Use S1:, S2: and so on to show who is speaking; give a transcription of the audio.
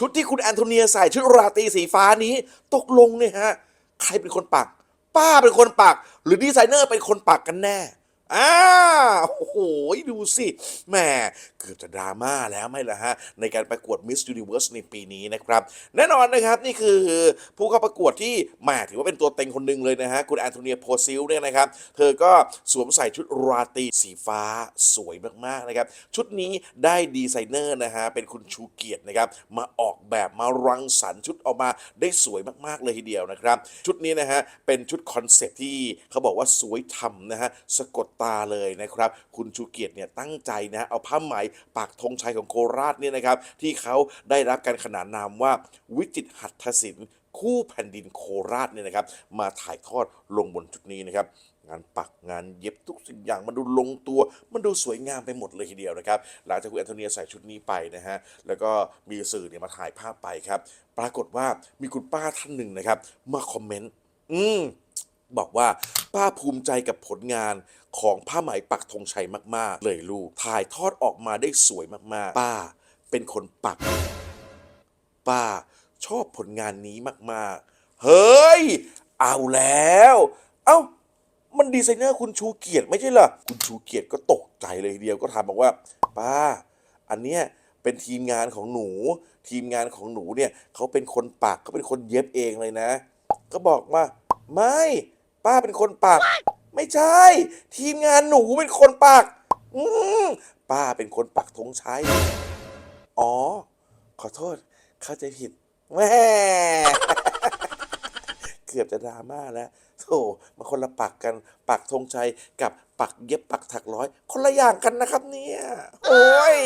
S1: ชุดที่คุณแอนโทเนียใส่ชุดราตรีสีฟ้านี้ ตกลงเนี่ยฮะ ใครเป็นคนปัก ป้าเป็นคนปัก หรือดีไซเนอร์เป็นคนปักกันแน่ อ่าโอ้โหดูสิแหมเกือบจะดราม่าแล้วไหม่ละฮะ ในการประกวด Miss Universe ในปีนี้นะครับ แน่นอนนะครับนี่คือผู้เข้าประกวดที่แหมถือว่าเป็นตัวเต็งคนหนึ่งเลยนะฮะ คุณแอนโทเนียโพซิลเนี่ยนะครับ เธอก็สวมใส่ชุดราตรีสีฟ้าสวยมาก ๆ นะครับ ชุดนี้ได้ดีไซเนอร์นะฮะ เป็นคุณชูเกียรตินะครับ มาออกแบบมารังสรรค์ชุดออกมาได้สวยมาก ๆ เลยทีเดียวนะครับ ชุดนี้นะฮะเป็นชุดคอนเซปต์ที่เขาบอกว่าสวยทำนะฮะสะกดตาเลยนะครับ คุณชูเกียรติเนี่ยตั้งใจนะเอาผ้าไหมปักธงชัยของโคราชเนี่ยนะครับ ที่เขาได้รับการขนานนามว่าวิจิตรหัตถศิลป์คู่แผ่นดินโคราชเนี่ยนะครับ มาถ่ายทอดลงบนชุดนี้นะครับงานปักงานเย็บทุกสิ่งอย่างมันดูลงตัว มันดูสวยงามไปหมดเลยทีเดียวนะครับ หลังจากคุณแอนโทเนียใส่ชุดนี้ไปนะฮะแล้วก็มีสื่อเนี่ยมาถ่ายภาพไปครับ ปรากฏว่ามีคุณป้าท่านหนึ่งนะครับ มาคอมเมนต์อืม บอกว่าป้าภูมิใจกับผลงานของผ้าไหมปักธงชัยมาก ๆ เลยลูก ถ่ายทอดออกมาได้สวยมาก ๆ ป้าเป็นคนปัก ป้าชอบผลงานนี้มาก ๆ เฮ้ย เอาแล้ว เอ้า มันดีไซเนอร์คุณชูเกียรติไม่ใช่เหรอ คุณชูเกียรติก็ตกใจเลยทีเดียวก็ถามบอกว่า ป้า อันเนี้ยเป็นทีมงานของหนู ทีมงานของหนูเนี่ยเขาเป็นคนปักเขาเป็นคนเย็บเองเลยนะ ก็บอกว่าไม่ ป้าเป็นคนปัก ไม่ใช่ ทีมงานหนูเป็นคนปัก อืมป้าเป็นคนปักธงชัยอ๋อ ขอโทษ เข้าใจผิดแม่เกือบจะดราม่าแล้วโธ่มาคนละปักกัน ปักธงชัยกับปักเย็บปักถักร้อย คนละอย่างกันนะครับเนี่ย โอ้ย